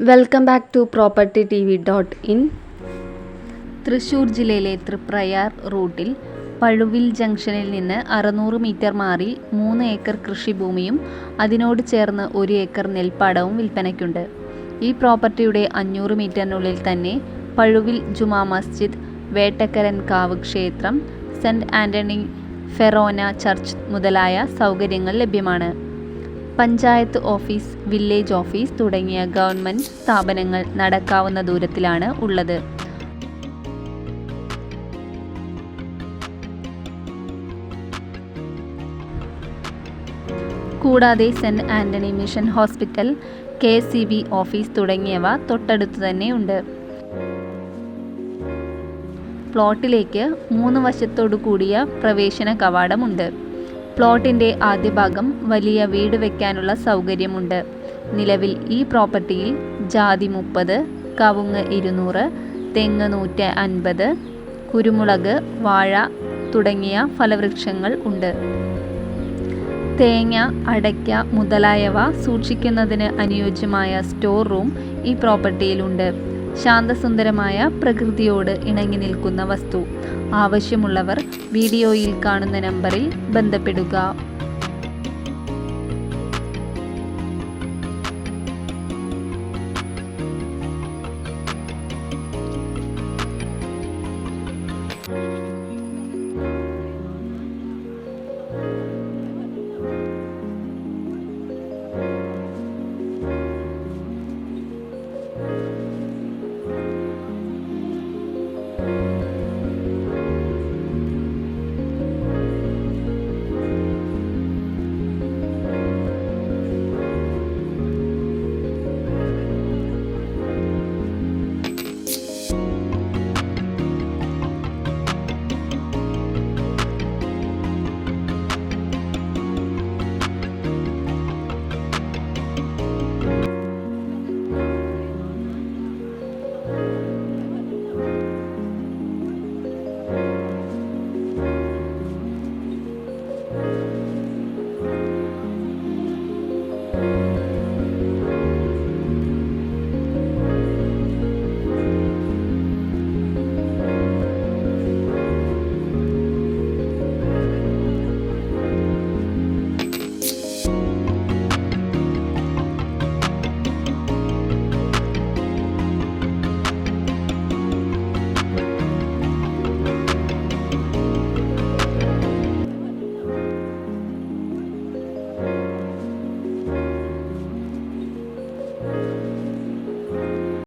Welcome back to property TV dot in in Thrissur ജില്ലയിലെ തൃപ്രയാർ റൂട്ടിൽ പഴുവിൽ ജംഗ്ഷനിൽ നിന്ന് അറുന്നൂറ് മീറ്റർ മാറി മൂന്ന് ഏക്കർ കൃഷിഭൂമിയും അതിനോട് ചേർന്ന് ഒരു ഏക്കർ നെൽപ്പാടവും വിൽപ്പനയ്ക്കുണ്ട്. ഈ പ്രോപ്പർട്ടിയുടെ അഞ്ഞൂറ് മീറ്ററിനുള്ളിൽ തന്നെ പഴുവിൽ ജുമാ മസ്ജിദ് വേട്ടക്കരൻ കാവ് ക്ഷേത്രം സെന്റ് ആന്റണി ഫെറോന ചർച്ച് മുതലായ സൗകര്യങ്ങൾ ലഭ്യമാണ്. പഞ്ചായത്ത് ഓഫീസ് വില്ലേജ് ഓഫീസ് തുടങ്ങിയ ഗവൺമെന്റ് സ്ഥാപനങ്ങൾ നടക്കാവുന്ന ദൂരത്തിലാണ് ഉള്ളത്. കൂടാതെ saint Antony mission hospital K C B office തുടങ്ങിയവ തൊട്ടടുത്ത് തന്നെ ഉണ്ട്. പ്ലോട്ടിലേക്ക് മൂന്ന് വശത്തോടു കൂടിയ പ്രവേശന കവാടമുണ്ട് പ്ലോട്ടിന്റെ ആദ്യ ഭാഗം വലിയ വീട് വയ്ക്കാനുള്ള സൗകര്യമുണ്ട്. നിലവിൽ ഈ പ്രോപ്പർട്ടിയിൽ ജാതി മുപ്പത് കവുങ്ങ് ഇരുന്നൂറ് തെങ്ങ് നൂറ്റി അൻപത് കുരുമുളക് വാഴ തുടങ്ങിയ ഫലവൃക്ഷങ്ങൾ ഉണ്ട്. തേങ്ങ അടയ്ക്ക മുതലായവ സൂക്ഷിക്കുന്നതിന് അനുയോജ്യമായ സ്റ്റോർ റൂം ഈ പ്രോപ്പർട്ടിയിലുണ്ട് ശാന്തസുന്ദരമായ പ്രകൃതിയോട് ഇണങ്ങി നിൽക്കുന്ന വസ്തു. ആവശ്യമുള്ളവർ വീഡിയോയിൽ കാണുന്ന നമ്പറിൽ ബന്ധപ്പെടുക.